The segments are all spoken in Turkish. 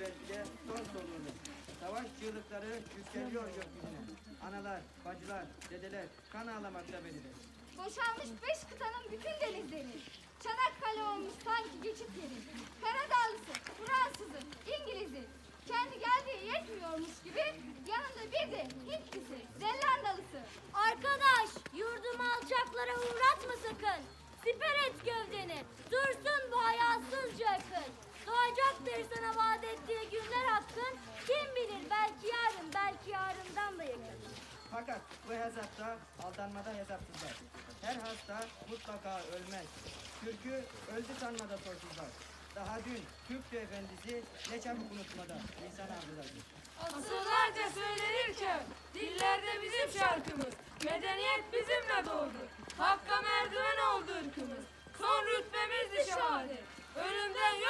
belki de son soluğunu. Savaş çığlıkları yükseliyor gökyüzüne. Analar, bacılar, dedeler kan ağlamakta belirir. Boşalmış beş kıtanın bütün denizleri. Çanakkale olmuş sanki geçit yeri. Karadağlısı, Fransızı, İngiliz'i. Kendi geldiği yetmiyormuş gibi yanında bir de Hintlisi, Zellandalısı. Arkadaş yurdumu alçaklara uğratma sakın. Siper et gövdeni. Dursun bu hayasızca akın. Doğacaktır sana vaat ettiği günler hakkın. Kim bilir belki yarın belki yarından da yakın. Fakat bu hesapta aldanmada hesapsızlar. Her hasta mutlaka ölmez. Türk'ü öldü sanmada sorsuzlar. Daha dün Türk efendisi ne çabuk unutmada insan avcılardır. Asırlarca söylenirken dillerde bizim şarkımız. Medeniyet bizimle doğdu. Hakka merdiven oldu ırkımız. Son rütbemizdi şehadet. Ölümden yoktur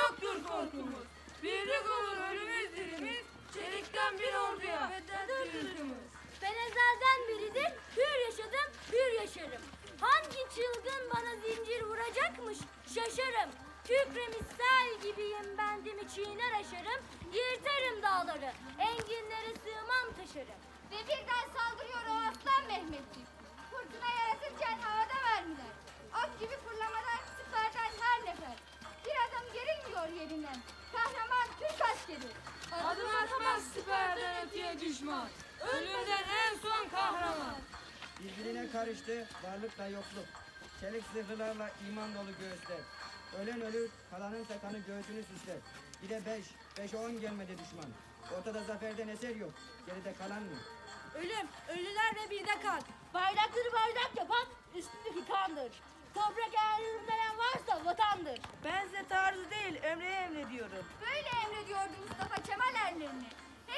korkumuz. Birlik olur ölümüz dirimiz. Çelikten bir orduya bedeldir ırkımız. Ben ezelden beridir hür yaşadım, hür yaşarım. Hangi çılgın bana zincir vuracakmış şaşarım. Kükremi sel gibiyim bendimi çiğner aşarım. Yırtarım dağları, enginlere sığmam taşarım. Ve birden saldırıyor öteye düşman. Ölümden en son kahraman. Birbirine karıştı varlıkla yokluk. Çelik zırhlarla iman dolu göğüsler. Ölen ölür, kalanın sakanı göğsünü süsler. Bir de beş, beş on gelmedi düşman. Ortada zaferden eser yok. Geride kalan mı? Ölüm, ölüler ve bir de kan. Bayrakları bayrak yapan üstündeki kandır. Toprak eğer yürümlenen varsa vatandır. Ben size taarruz değil, Emre'ye emrediyorum. Böyle emrediyordu Mustafa Kemal erlerini.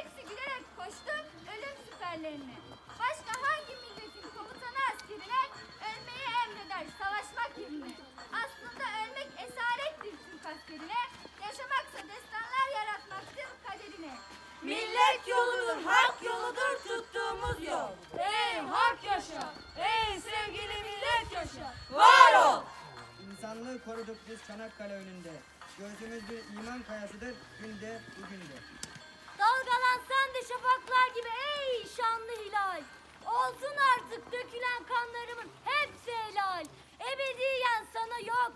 Hepsi gülerek koştu ölüm siperlerine. Başka hangi milletin komutanı askerine ölmeyi emreder savaşmak yerine. Aslında ölmek esarettir Türk askerine. Yaşamaksa destanlar yaratmaktır kaderine. Millet yoludur, hak yoludur tuttuğumuz yol. Ey hak yaşa. Ey sevgili millet yaşa. Var ol! İnsanlığı koruduk biz Çanakkale önünde. Gözümüz bir iman kayasıdır günde bugün de. Dalgalansan da şafaklar gibi ey şanlı hilal. Olsun artık dökülen kanlarımın hepsi helal. Ebediyen sana yok.